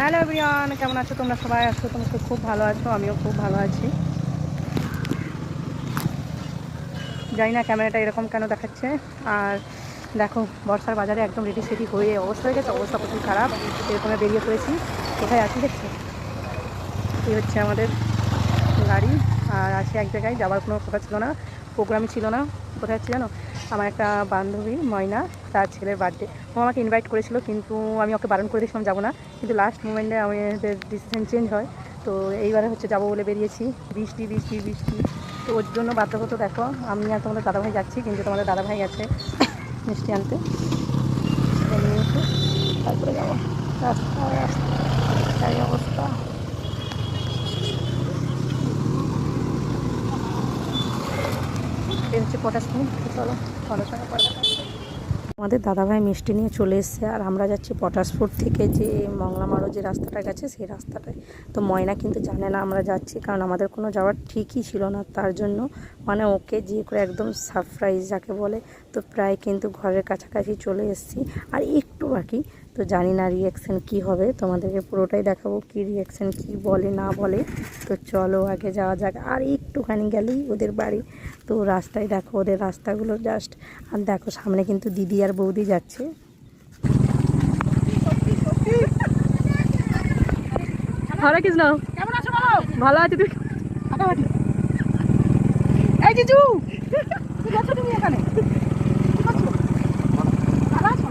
Hello everyone, কেমন আছো তোমরা? সবাই আছো তোমরা খুব ভালো আছো, আমিও খুব ভালো আছি। জানি না ক্যামেরাটা এরকম কেন দেখাচ্ছে। আর দেখো, বর্ষার বাজারে একদম রেডি সেডি হয়ে অবস্থা হয়ে গেছে, অবস্থা প্রচুর খারাপ, এরকম বেরিয়ে পড়েছি। কোথায় আছি দেখছ এই হচ্ছে আমাদের গাড়ি, আর আছে এক জায়গায়, যাওয়ার কোনো কথা ছিল না, প্রোগ্রামই ছিল না। কোথায় হচ্ছে জানো? আমার একটা বান্ধবী, ময়না, তার ছেলের বার্থডে ও আমাকে ইনভাইট করেছিল, কিন্তু আমি ওকে বারণ করে দিয়েছিলাম যাব না। কিন্তু লাস্ট মোমেন্টে আমাদের ডিসিশন চেঞ্জ হয়, তো এইবারে হচ্ছে যাব বলে বেরিয়েছি। বৃষ্টি বৃষ্টি বৃষ্টি। তো ওর জন্য বাধ্যগত দেখো, আমি আর তোমাদের দাদাভাই যাচ্ছি, কিন্তু তোমাদের দাদাভাই আছে মিষ্টি আনতে। তারপরে যাব। রাস্তায় রাস্তায়। অবস্থা। হচ্ছে। আমাদের দাদাভাই মিষ্টি নিয়ে চলে এসছে, আর আমরা যাচ্ছি পটাশপুর থেকে যে মংলামারো যে রাস্তাটা গেছে, সেই রাস্তাটায়। তো ময়না কিন্তু জানে না আমরা যাচ্ছি, কারণ আমাদের কোনো যাওয়ার ঠিকই ছিল না। তার জন্য মানে ওকে যে করে একদম সারপ্রাইজ যাকে বলে, তো প্রায় কিন্তু ঘরের কাছাকাছি চলে এসেছি। আর একটু বাকি তো জানি না রিয়াকশান কি হবে। তোমাদেরকে পুরোটাই দেখাবো কি রিয়াকশান কি বলে না বলে। তো চলো আগে যাওয়া যাক। আর একটুখানি গেলেই ওদের বাড়ি। তো রাস্তায় দেখো ওদের রাস্তাগুলো জাস্ট আর দেখো সামনে কিন্তু দিদি আর বৌদি যাচ্ছে। হরে কৃষ্ণ। কেমন আছো বলো? ভালো আছি তুই এই জিজু! তুমি এখানে কি করছ ভালো আছো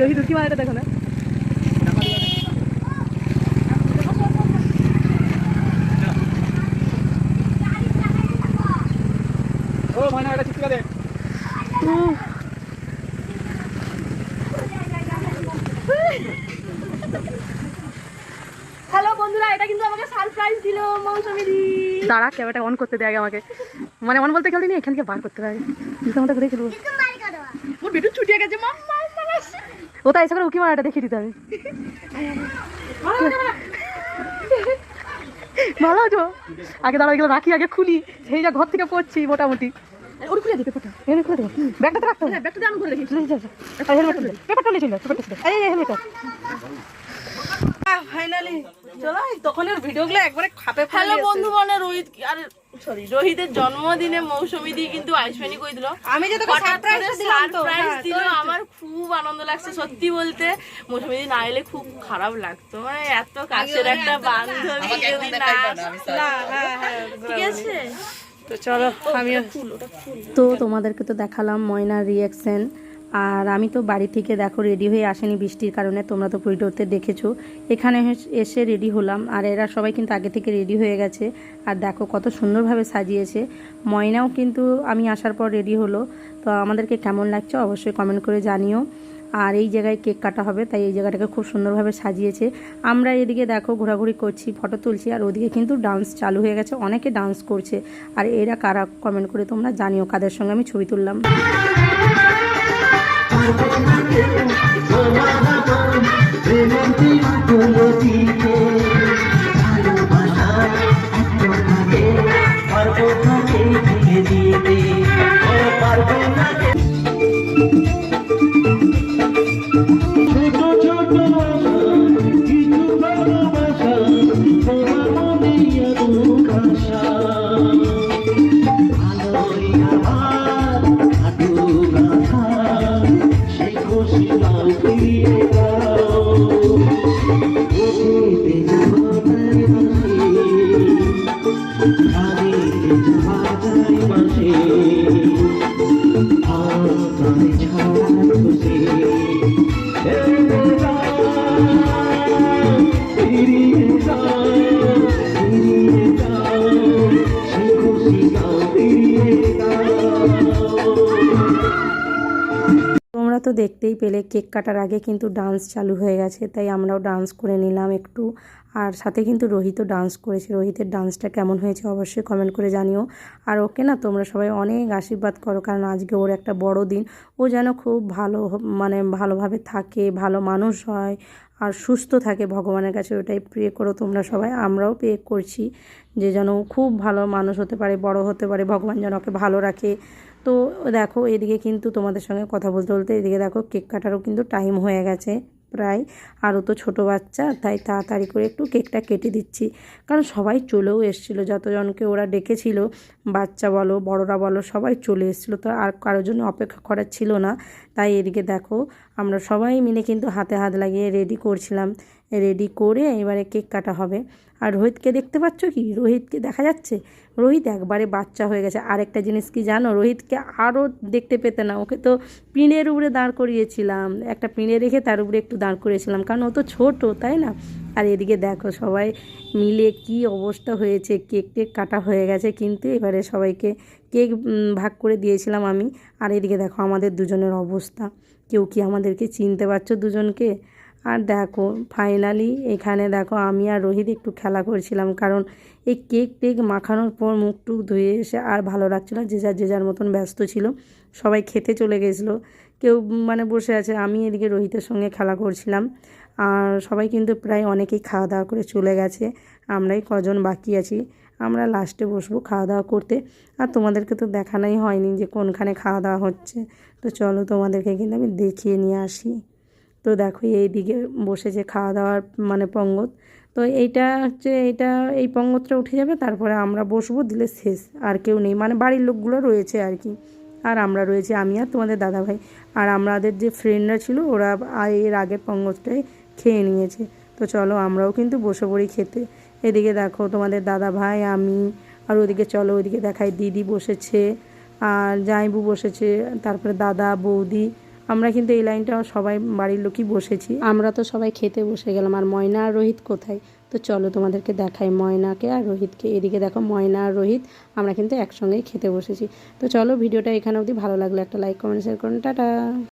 রোহিত মারাটা দেখো না ও হ্যালো বন্ধুরা এটা কিন্তু আমাকে সারপ্রাইজ দিল মৌসুমিদি। দাঁড়া ক্যামেরাটা অন করতে দেয় আমাকে। মানে অন বলতে গেলে এখানকে বার করতে হবে। দিতে আমাকে দেখে দেবো ওর বিটু ছুটিয়ে গেছে মাম্মা। ও তাই করে উকি মারাটা দেখে দিতে হবে। ভালো আছো? আগে দাঁড়া এগুলো রাখি আগে খুলি। সেই যা ঘর থেকে পড়ছি মোটামুটি। ওর খুলে দিবে পেপারটা। এনে খুলে দেবো ব্যাগটা তো রাখতে হবে। ব্যাগটা আমি করে রেখেছি। হেলমেট পেপারটা নিয়ে চলে পেপারটা এই হেলমেটটা ফাইনালি চলো তখন ভিডিওগুলো একবারে খাপে হ্যালো বন্ধু মানে রোহিত আরে সরি রোহিতের জন্মদিনে মৌসুমী দিয়ে কিন্তু আইসম্যানি কই দিল? আমি যে তোকে সারপ্রাইজ দিলাম তো। হ্যাঁ, দিল আমার খুব আনন্দ লাগছে সত্যি বলতে। মৌসুমী দি না এলে খুব খারাপ লাগতো। মানে এত কাছের একটা বান্ধবী যদি না ঠিক আছে? তো চলো আমিও তো তোমাদেরকে তো দেখালাম ময়নার রিয়াকশন আর আমি তো বাড়ি থেকে দেখো রেডি হয়ে আসেনি বৃষ্টির কারণে, তোমরা তো ভিডিওতে দেখেছ। এখানে এসে রেডি হলাম, আর এরা সবাই কিন্তু আগে থেকে রেডি হয়ে গেছে। আর দেখো কত সুন্দরভাবে সাজিয়েছে। ময়নাও কিন্তু আমি আসার পর রেডি হলো। তো আমাদেরকে কেমন লাগছে অবশ্যই কমেন্ট করে জানিও। আর এই জায়গায় কেক কাটা হবে, তাই এই জায়গাটাকে খুব সুন্দরভাবে সাজিয়েছে। আমরা এদিকে দেখো ঘোরাঘুরি করছি ফটো তুলছি, আর ওদিকে কিন্তু ডান্স চালু হয়ে গেছে, অনেকে ডান্স করছে। আর এরা কারা কমেন্ট করে তোমরা জানিও, কাদের সঙ্গে আমি ছবি তুললাম। ছোট দেখতেই পেলে কেক কাটার আগে কিন্তু ডান্স চালু হয়ে গেছে, তাই আমরাও ডান্স করে নিলাম একটু। আর সাথে কিন্তু রোহিতও ডান্স করেছে। রোহিতের ডান্সটা কেমন হয়েছে অবশ্যই কমেন্ট করে জানিও। আর ওকে না তোমরা সবাই অনেক আশীর্বাদ করো, কারণ আজকে ওর একটা বড় দিন। ও যেন খুব ভালো মানে ভালোভাবে থাকে, ভালো মানুষ হয় আর সুস্থ থাকে ভগবানের কাছে, ওটাই প্রে করো তোমরা সবাই। আমরাও প্রে করছি যে যেন খুব ভালো মানুষ হতে পারে, বড় হতে পারে, ভগবান যেন ওকে ভালো রাখে। তো দেখো, এদিকে কিন্তু তোমাদের সঙ্গে কথা বলতে বলতে এদিকে দেখো কেক কাটারও কিন্তু টাইম হয়ে গেছে প্রায়। আরও তো ছোট বাচ্চা, তাই তাড়াতাড়ি করে একটু কেকটা কেটে দিচ্ছি। কারণ সবাই চলেও এসেছিল, যতজনকে ওরা ডেকেছিল, বাচ্চা বলো, বড়রা বলো, সবাই চলে এসেছিল। তো আর কারোর জন্য অপেক্ষা করার ছিল না। তাই এদিকে দেখো, আমরা সবাই মিলে কিন্তু হাতে হাত লাগিয়ে রেডি করছিলাম। রেডি করে এবারে কেক কাটা হবে। আর রোহিতকে দেখতে পাচ্ছ কি? রোহিতকে দেখা যাচ্ছে? রোহিত একবারে বাচ্চা হয়ে গেছে। আরেকটা জিনিস কি জানো? রোহিতকে আরও দেখতে পেতে না। ওকে তো পিঁড়ের উপরে দাঁড় করিয়েছিলাম। একটা পিঁড়ে রেখে তার উপরে একটু দাঁড় করিয়েছিলাম। কারণ ও তো ছোটো, তাই না? আর এদিকে দেখো সবাই মিলে কি অবস্থা হয়েছে। কেক টেক কাটা হয়ে গেছে। কিন্তু এবারে সবাইকে কেক ভাগ করে দিয়েছিলাম আমি। আর এদিকে দেখো আমাদের দুজনের অবস্থা। কেউ কি আমাদেরকে চিনতে পারছ দুজনকে? আর দেখো ফাইনালি এখানে দেখো আমি আর রোহিত একটু খেলা করছিলাম, কারণ এই কেক টেক মাখানোর পর মুখ টুক ধুয়ে এসে আর ভালো লাগছিল। যে যার যে যার মতন ব্যস্ত ছিল, সবাই খেতে চলে গেছিল কেউ মানে বসে আছে, আমি এদিকে রোহিতের সঙ্গে খেলা করছিলাম, আর সবাই কিন্তু প্রায় অনেকেই খাওয়া দাওয়া করে চলে গেছে, আমরাই কজন বাকি আছি, আমরা লাস্টে বসবো খাওয়া দাওয়া করতে আর তোমাদেরকে তো দেখানোই হয়নি যে কোনখানে খাওয়া দাওয়া হচ্ছে, তো চলো তোমাদেরকে কিন্তু আমি দেখিয়ে নিয়ে আসি তো দেখো এই দিকে বসেছে খাওয়া দাওয়ার মানে পঙ্গত। তো এইটা হচ্ছে, এইটা এই পঙ্গতটা উঠে যাবে, তারপরে আমরা বসবো, দিলে শেষ, আর কেউ নেই। মানে বাড়ির লোকগুলো রয়েছে আর কি। আর আমরা রয়েছি, আমি আর তোমাদের দাদাভাই। আর আমাদের যে ফ্রেন্ডরা ছিল, ওরা এর আগের পঙ্গতটাই খেয়ে নিয়েছে। তো চলো, আমরাও কিন্তু বসে পড়ি খেতে। এদিকে দেখো, তোমাদের দাদা ভাই আমি, আর ওদিকে চলো, ওদিকে দেখাই। দিদি বসেছে, আর জাইবু বসেছে, তারপরে দাদা, বৌদি আমরা কিন্তু এই লাইনটা সবাই বাড়ির লোকই বসেছি। আমরা তো সবাই খেতে বসে গেলাম। আর ময়না আর রোহিত কোথায়? তো চলো তোমাদেরকে দেখাই ময়নাকে আর রোহিতকে। এদিকে দেখো ময়না আর রোহিত, আমরা কিন্তু একসঙ্গেই খেতে বসেছি। তো চলো ভিডিওটা এখানে অবধি ভালো লাগল একটা লাইক কমেন্ট শেয়ার করুন। টাটা!